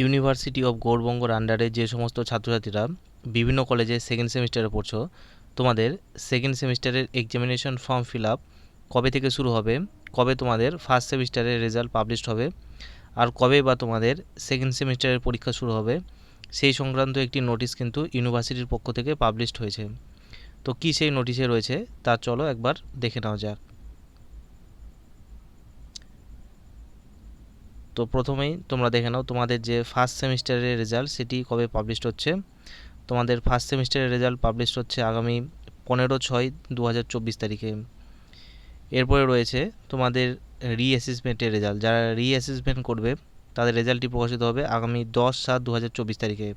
University of গৌরবঙ্গর আন্ডারে যে সমস্ত ছাত্রছাত্রীরা বিভিন্ন কলেজে সেকেন্ড সেমিস্টারে পড়ছো, তোমাদের সেকেন্ড সেমিস্টারের এক্সামিনেশন ফর্ম ফিল আপ কবে থেকে শুরু হবে, কবে তোমাদের ফার্স্ট সেমিস্টারের রেজাল্ট পাবলিশড হবে, আর কবে বা তোমাদের সেকেন্ড সেমিস্টারের পরীক্ষা শুরু হবে, সেই সংক্রান্ত একটি নোটিশ কিন্তু ইউনিভার্সিটির পক্ষ থেকে পাবলিশড হয়েছে। তো কী সেই নোটিশে রয়েছে তা চলো একবার দেখে নেওয়া যাক। তো প্রথমেই তোমরা দেখে নাও তোমাদের যে ফার্স্ট সেমিস্টারের রেজাল্ট সেটি কবে পাবলিশড হচ্ছে। তোমাদের ফার্স্ট সেমিস্টারের রেজাল্ট পাবলিশড হচ্ছে আগামী পনেরো ছয় দু হাজার চব্বিশ তারিখে। এরপরে রয়েছে তোমাদের রি অ্যাসেসমেন্টের রেজাল্ট যারা রি অ্যাসেসমেন্ট করবে, তাদের রেজাল্টটি প্রকাশিত হবে আগামী দশ সাত দু হাজার চব্বিশ তারিখে।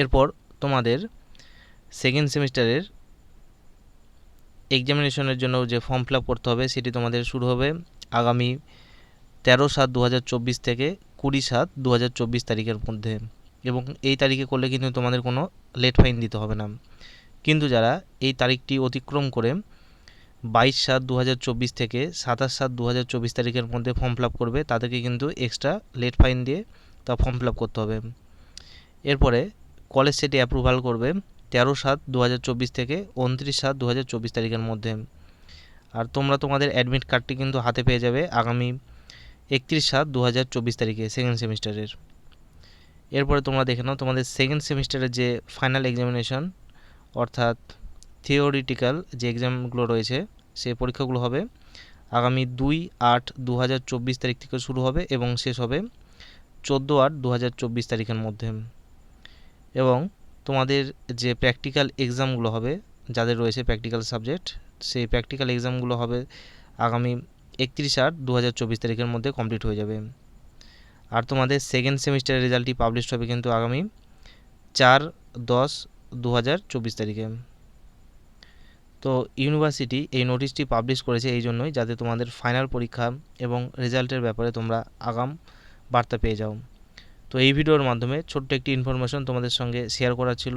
এরপর তোমাদের সেকেন্ড সেমিস্টারের এক্সামিনেশনের জন্য যে ফর্ম ফিল আপ করতে হবে, সেটি তোমাদের শুরু হবে আগামী তেরো সাত দু থেকে কুড়ি সাত দু তারিখের মধ্যে। এবং এই তারিখে করলে কিন্তু তোমাদের কোনো লেট ফাইন দিতে হবে না। কিন্তু যারা এই তারিখটি অতিক্রম করে বাইশ সাত দু থেকে সাতাশ সাত দু তারিখের মধ্যে ফর্ম ফিল করবে, তাদেরকে কিন্তু এক্সট্রা লেট ফাইন দিয়ে তা ফর্ম ফিল করতে হবে। এরপরে কলেজ সেটি অ্যাপ্রুভাল করবে তেরো সাত দু থেকে উনত্রিশ সাত দু তারিখের মধ্যে। আর তোমরা তোমাদের অ্যাডমিট কার্ডটি কিন্তু হাতে পেয়ে যাবে আগামী একত্রিশ সাত দু হাজার চব্বিশ তারিখে সেকেন্ড সেমিস্টারের এরপরে তোমরা দেখে নাও, তোমাদের সেকেন্ড সেমিস্টারের যে ফাইনাল এক্সামিনেশন অর্থাৎ থিওরিটিক্যাল যে এক্সামগুলো রয়েছে সেই পরীক্ষাগুলো হবে আগামী দুই আট দু হাজার চব্বিশ তারিখ থেকে শুরু হবে এবং শেষ হবে চোদ্দ আট দু হাজার চব্বিশ তারিখের মধ্যে। এবং তোমাদের যে প্র্যাকটিক্যাল এক্সামগুলো হবে, যাদের রয়েছে প্র্যাকটিক্যাল সাবজেক্ট সেই প্র্যাকটিক্যাল এক্সামগুলো হবে আগামী একত্রিশ আট দু হাজার তারিখের মধ্যে কমপ্লিট হয়ে যাবে। আর তোমাদের সেকেন্ড সেমিস্টারের রেজাল্টটি পাবলিশ হবে কিন্তু আগামী চার দশ দু হাজার চব্বিশ তারিখে। তো ইউনিভার্সিটি এই নোটিশটি পাবলিশ করেছে এই জন্যই যাতে তোমাদের ফাইনাল পরীক্ষা এবং রেজাল্টের ব্যাপারে তোমরা আগাম বার্তা পেয়ে যাও। তো এই ভিডিওর মাধ্যমে ছোট্ট একটি ইনফরমেশন তোমাদের সঙ্গে শেয়ার করা ছিল।